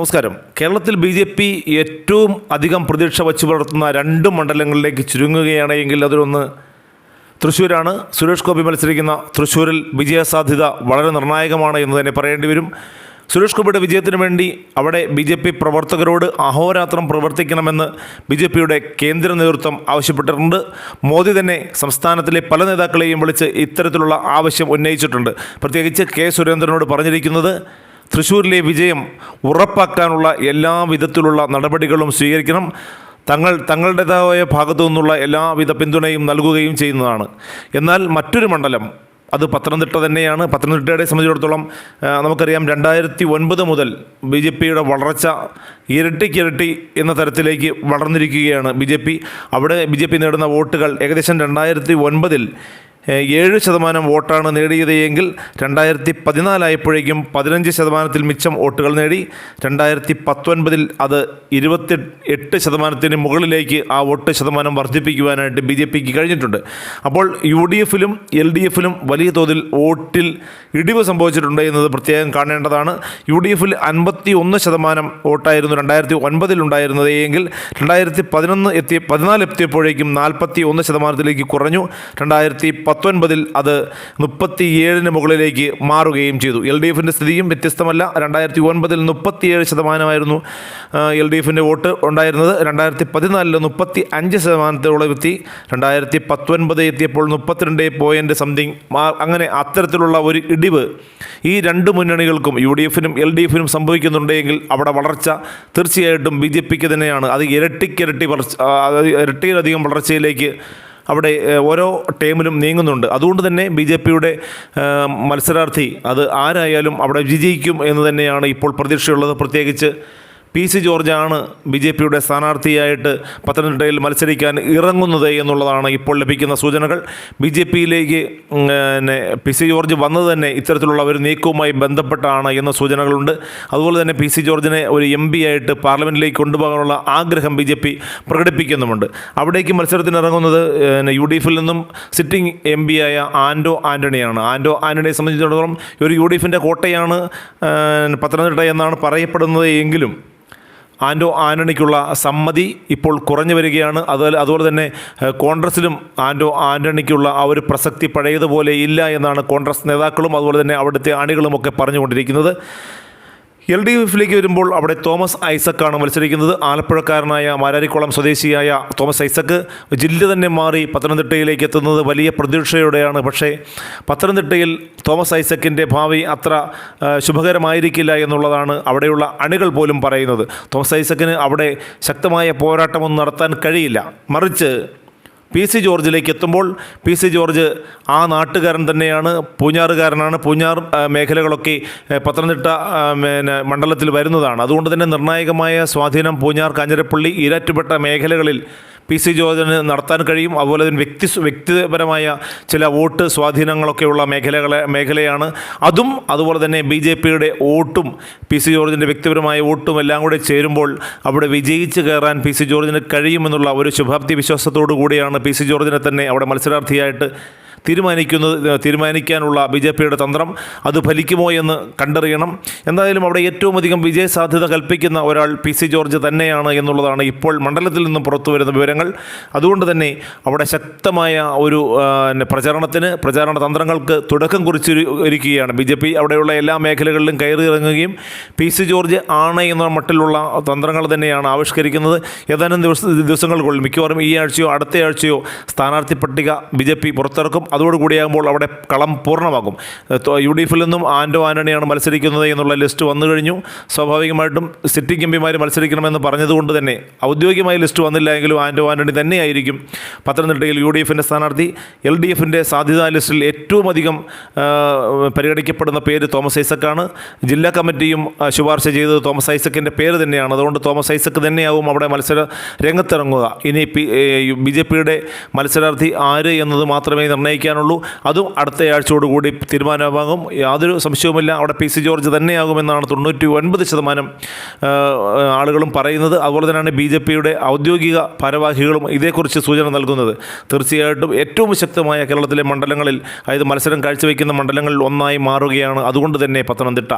നമസ്കാരം. കേരളത്തിൽ B J P ഏറ്റവും അധികം പ്രതീക്ഷ വച്ചു പുലർത്തുന്ന രണ്ട് മണ്ഡലങ്ങളിലേക്ക് ചുരുങ്ങുകയാണ് എങ്കിൽ അതിലൊന്ന് തൃശ്ശൂരാണ്. സുരേഷ് ഗോപി മത്സരിക്കുന്ന തൃശ്ശൂരിൽ വിജയസാധ്യത വളരെ നിർണായകമാണ് എന്ന് തന്നെ പറയേണ്ടി വരും. സുരേഷ് ഗോപിയുടെ വിജയത്തിന് വേണ്ടി അവിടെ ബി ജെ പി പ്രവർത്തകരോട് അഹോരാത്രം പ്രവർത്തിക്കണമെന്ന് ബി ജെ പിയുടെ കേന്ദ്ര നേതൃത്വം ആവശ്യപ്പെട്ടിട്ടുണ്ട്. മോദി തന്നെ സംസ്ഥാനത്തിലെ പല നേതാക്കളെയും വിളിച്ച് ഇത്തരത്തിലുള്ള ആവശ്യം ഉന്നയിച്ചിട്ടുണ്ട്. പ്രത്യേകിച്ച് കെ സുരേന്ദ്രനോട് പറഞ്ഞിരിക്കുന്നത് തൃശ്ശൂരിലെ വിജയം ഉറപ്പാക്കാനുള്ള എല്ലാ വിധത്തിലുള്ള നടപടികളും സ്വീകരിക്കണം. തങ്ങൾ തങ്ങളുടേതായ ഭാഗത്തു നിന്നുള്ള എല്ലാവിധ പിന്തുണയും നൽകുകയും ചെയ്യുന്നതാണ്. എന്നാൽ മറ്റൊരു മണ്ഡലം അത് പത്തനംതിട്ട തന്നെയാണ്. പത്തനംതിട്ടയുടെ സംബന്ധിച്ചിടത്തോളം നമുക്കറിയാം രണ്ടായിരത്തി ഒൻപത് മുതൽ ബി ജെ പിയുടെ വളർച്ച ഇരട്ടിക്കിരട്ടി എന്ന തരത്തിലേക്ക് വളർന്നിരിക്കുകയാണ് ബി ജെ പി. അവിടെ ബി ജെ പി നേടുന്ന വോട്ടുകൾ ഏകദേശം രണ്ടായിരത്തി ഒൻപതിൽ ഏഴ് ശതമാനം വോട്ടാണ് നേടിയത് എങ്കിൽ രണ്ടായിരത്തി പതിനാലായപ്പോഴേക്കും പതിനഞ്ച് ശതമാനത്തിൽ മിച്ചം വോട്ടുകൾ നേടി. രണ്ടായിരത്തി പത്തൊൻപതിൽ അത് ഇരുപത്തി എട്ട് ശതമാനത്തിന് മുകളിലേക്ക് ആ വോട്ട് ശതമാനം വർദ്ധിപ്പിക്കുവാനായിട്ട് ബി ജെ പിക്ക് കഴിഞ്ഞിട്ടുണ്ട്. അപ്പോൾ യു ഡി എഫിലും എൽ ഡി എഫിലും വലിയ തോതിൽ വോട്ടിൽ ഇടിവ് സംഭവിച്ചിട്ടുണ്ട് എന്നത് പ്രത്യേകം കാണേണ്ടതാണ്. യു ഡി എഫിൽ അൻപത്തി ഒന്ന് ശതമാനം വോട്ടായിരുന്നു രണ്ടായിരത്തി ഒൻപതിൽ ഉണ്ടായിരുന്നത് എങ്കിൽ രണ്ടായിരത്തി പതിനൊന്ന് എത്തിയ പതിനാല് എത്തിയപ്പോഴേക്കും നാൽപ്പത്തി ഒന്ന് ശതമാനത്തിലേക്ക് കുറഞ്ഞു. രണ്ടായിരത്തി പത്തൊൻപതിൽ അത് മുപ്പത്തിയേഴിന് മുകളിലേക്ക് മാറുകയും ചെയ്തു. എൽ ഡി എഫിന്റെ സ്ഥിതിയും വ്യത്യസ്തമല്ല. രണ്ടായിരത്തി ഒൻപതിൽ മുപ്പത്തിയേഴ് ശതമാനമായിരുന്നു എൽ ഡി എഫിന്റെ വോട്ട് ഉണ്ടായിരുന്നത്. രണ്ടായിരത്തി പതിനാലിൽ മുപ്പത്തി അഞ്ച് ശതമാനത്തോളം എത്തി. രണ്ടായിരത്തി പത്തൊൻപത് എത്തിയപ്പോൾ മുപ്പത്തിരണ്ട് പോയിന്റ് സംതിങ് അങ്ങനെ അത്തരത്തിലുള്ള ഒരു ഇടിവ് ഈ രണ്ട് മുന്നണികൾക്കും യു ഡി എഫിനും എൽ ഡി എഫിനും സംഭവിക്കുന്നുണ്ടെങ്കിൽ അവിടെ വളർച്ച തീർച്ചയായിട്ടും ബി ജെ പിക്ക് തന്നെയാണ്. അത് ഇരട്ടിക്കിരട്ടി വളർച്ച ഇരട്ടിയിലധികം വളർച്ചയിലേക്ക് അവിടെ ഓരോ ടേമിലും നീങ്ങുന്നുണ്ട്. അതുകൊണ്ട് തന്നെ ബി ജെ പിയുടെ മത്സരാർത്ഥി അത് ആരായാലും അവിടെ വിജയിക്കും എന്ന് തന്നെയാണ് ഇപ്പോൾ പ്രതീക്ഷയുള്ളത്. പ്രത്യേകിച്ച് പി സി ജോർജാണ് ബി ജെ പിയുടെ സ്ഥാനാർത്ഥിയായിട്ട് പത്തനംതിട്ടയിൽ മത്സരിക്കാൻ ഇറങ്ങുന്നത് എന്നുള്ളതാണ് ഇപ്പോൾ ലഭിക്കുന്ന സൂചനകൾ. ബി ജെ പിയിലേക്ക് പിന്നെ പി സി ജോർജ് വന്നത് തന്നെ ഇത്തരത്തിലുള്ള ഒരു നീക്കവുമായി ബന്ധപ്പെട്ടാണ് എന്ന സൂചനകളുണ്ട്. അതുപോലെ തന്നെ പി സി ജോർജിനെ ഒരു എം പി ആയിട്ട് പാർലമെന്റിലേക്ക് കൊണ്ടുപോകാനുള്ള ആഗ്രഹം ബി ജെ പി പ്രകടിപ്പിക്കുന്നുമുണ്ട്. അവിടേക്ക് മത്സരത്തിന് ഇറങ്ങുന്നത് യു ഡി എഫിൽ നിന്നും സിറ്റിംഗ് എം പി ആയ ആൻഡോ ആന്റണിയാണ് ആൻഡോ ആന്റണിയെ സംബന്ധിച്ചിടത്തോളം ഒരു യു ഡി എഫിന്റെ കോട്ടയാണ് പത്തനംതിട്ട എന്നാണ് പറയപ്പെടുന്നത് എങ്കിലും ആൻഡോ ആന്റണിക്കുള്ള സമ്മതി ഇപ്പോൾ കുറഞ്ഞു വരികയാണ്. അതുപോലെ അതുപോലെ തന്നെ കോൺഗ്രസിലും ആൻഡോ ആന്റണിക്കുള്ള ആ ഒരു പ്രസക്തി പഴയതുപോലെ ഇല്ല എന്നാണ് കോൺഗ്രസ് നേതാക്കളും അതുപോലെ തന്നെ അവിടുത്തെ അണികളുമൊക്കെ പറഞ്ഞുകൊണ്ടിരിക്കുന്നത്. എൽ ഡി എഫിലേക്ക് വരുമ്പോൾ അവിടെ തോമസ് ഐസക്കാണ് മത്സരിക്കുന്നത്. ആലപ്പുഴക്കാരനായ മാരാരിക്കുളം സ്വദേശിയായ തോമസ് ഐസക്ക് ജില്ല തന്നെ മാറി പത്തനംതിട്ടയിലേക്ക് എത്തുന്നത് വലിയ പ്രതീക്ഷയോടെയാണ്. പക്ഷേ പത്തനംതിട്ടയിൽ തോമസ് ഐസക്കിന്റെ ഭാവി അത്ര ശുഭകരമായിരിക്കില്ല എന്നുള്ളതാണ് അവിടെയുള്ള അണികൾ പോലും പറയുന്നത്. തോമസ് ഐസക്കിന് അവിടെ ശക്തമായ പോരാട്ടമൊന്നും നടത്താൻ കഴിയില്ല. മറിച്ച് പി സി ജോർജിലേക്ക് എത്തുമ്പോൾ പി സി ജോർജ് ആ നാട്ടുകാരൻ തന്നെയാണ് പൂഞ്ഞാറുകാരനാണ്. പൂഞ്ഞാർ മേഖലകളൊക്കെ പത്തനംതിട്ട പിന്നെ മണ്ഡലത്തിൽ വരുന്നതാണ്. അതുകൊണ്ട് തന്നെ നിർണായകമായ സ്വാധീനം പൂഞ്ഞാർ കാഞ്ഞിരപ്പള്ളി ഈരാറ്റുപെട്ട മേഖലകളിൽ പി സി ജോർജിന് നടത്താൻ കഴിയും. അതുപോലെ തന്നെ വ്യക്തി വ്യക്തിപരമായ ചില വോട്ട് സ്വാധീനങ്ങളൊക്കെയുള്ള മേഖലകളെ മേഖലയാണ്. അതും അതുപോലെ തന്നെ ബി ജെ പിയുടെ വോട്ടും പി സി ജോർജിന്റെ വ്യക്തിപരമായ വോട്ടും എല്ലാം കൂടെ ചേരുമ്പോൾ അവിടെ വിജയിച്ച് കയറാൻ പി സി ജോർജിന് കഴിയുമെന്നുള്ള ഒരു ശുഭാപ്തി വിശ്വാസത്തോടു കൂടിയാണ് പി സി ജോർജിനെ തന്നെ അവിടെ മത്സരാർത്ഥിയായിട്ട് തീരുമാനിക്കുന്നത് തീരുമാനിക്കാനുള്ള ബി ജെ പിയുടെ തന്ത്രം അത് ഫലിക്കുമോ എന്ന് കണ്ടറിയണം. എന്തായാലും അവിടെ ഏറ്റവും അധികം വിജയ സാധ്യത കൽപ്പിക്കുന്ന ഒരാൾ പി സി ജോർജ് തന്നെയാണ് എന്നുള്ളതാണ് ഇപ്പോൾ മണ്ഡലത്തിൽ നിന്നും പുറത്തു വരുന്ന വിവരങ്ങൾ. അതുകൊണ്ട് തന്നെ അവിടെ ശക്തമായ ഒരു പ്രചാരണത്തിന് പ്രചാരണ തന്ത്രങ്ങൾക്ക് തുടക്കം കുറിച്ചിരിക്കുകയാണ് ബി ജെ പി. അവിടെയുള്ള എല്ലാ മേഖലകളിലും കയറി ഇറങ്ങുകയും പി സി ജോർജ് ആണ് എന്ന മട്ടിലുള്ള തന്ത്രങ്ങൾ തന്നെയാണ് ആവിഷ്കരിക്കുന്നത്. ഏതാനും ദിവസ ദിവസങ്ങൾക്കുള്ളിൽ മിക്കവാറും ഈ ആഴ്ചയോ അടുത്ത ആഴ്ചയോ സ്ഥാനാർത്ഥി പട്ടിക ബി ജെ പി പുറത്തിറക്കും. അതോടുകൂടിയാകുമ്പോൾ അവിടെ കളം പൂർണമാകും. യു ഡി എഫിൽ നിന്നും ആൻഡോ ആന്റണിയാണ് മത്സരിക്കുന്നത് എന്നുള്ള ലിസ്റ്റ് വന്നു കഴിഞ്ഞു. സ്വാഭാവികമായിട്ടും സിറ്റിംഗ് എം പിമാർ മത്സരിക്കണമെന്ന് പറഞ്ഞതുകൊണ്ട് തന്നെ ഔദ്യോഗികമായി ലിസ്റ്റ് വന്നില്ല എങ്കിലും ആൻഡോ ആന്റണി തന്നെയായിരിക്കും പത്തനംതിട്ടയിൽ യു ഡി എഫിന്റെ സ്ഥാനാർത്ഥി. എൽ ഡി എഫിന്റെ സാധ്യതാ ലിസ്റ്റിൽ ഏറ്റവും അധികം പരിഗണിക്കപ്പെടുന്ന പേര് തോമസ് ഐസക്കാണ്. ജില്ലാ കമ്മിറ്റിയും ശുപാർശ ചെയ്തത് തോമസ് ഐസക്കിന്റെ പേര് തന്നെയാണ്. അതുകൊണ്ട് തോമസ് ഐസക്ക് തന്നെയാവും അവിടെ മത്സര രംഗത്തിറങ്ങുക. ഇനി പി ബി ജെ പിയുടെ മത്സരാർത്ഥി ആര് എന്നത് മാത്രമേ നിർണയിക്കാനുള്ളൂ അതും അടുത്ത ആഴ്ചയോടുകൂടി തീരുമാനമാകും. യാതൊരു സംശയവുമില്ല. അവിടെ പി സി ജോർജ് തന്നെയാകുമെന്നാണ് തൊണ്ണൂറ്റി ഒൻപത് ശതമാനം ആളുകളും പറയുന്നത്. അതുപോലെ തന്നെയാണ് ബി ജെ പിയുടെ ഔദ്യോഗിക ഭാരവാഹികളും ഇതേക്കുറിച്ച് സൂചന നൽകുന്നത്. തീർച്ചയായിട്ടും ഏറ്റവും ശക്തമായ കേരളത്തിലെ മണ്ഡലങ്ങളിൽ അതായത് മത്സരം കാഴ്ചവെക്കുന്ന മണ്ഡലങ്ങളിൽ ഒന്നായി മാറുകയാണ്. അതുകൊണ്ട് തന്നെ പത്തനംതിട്ട.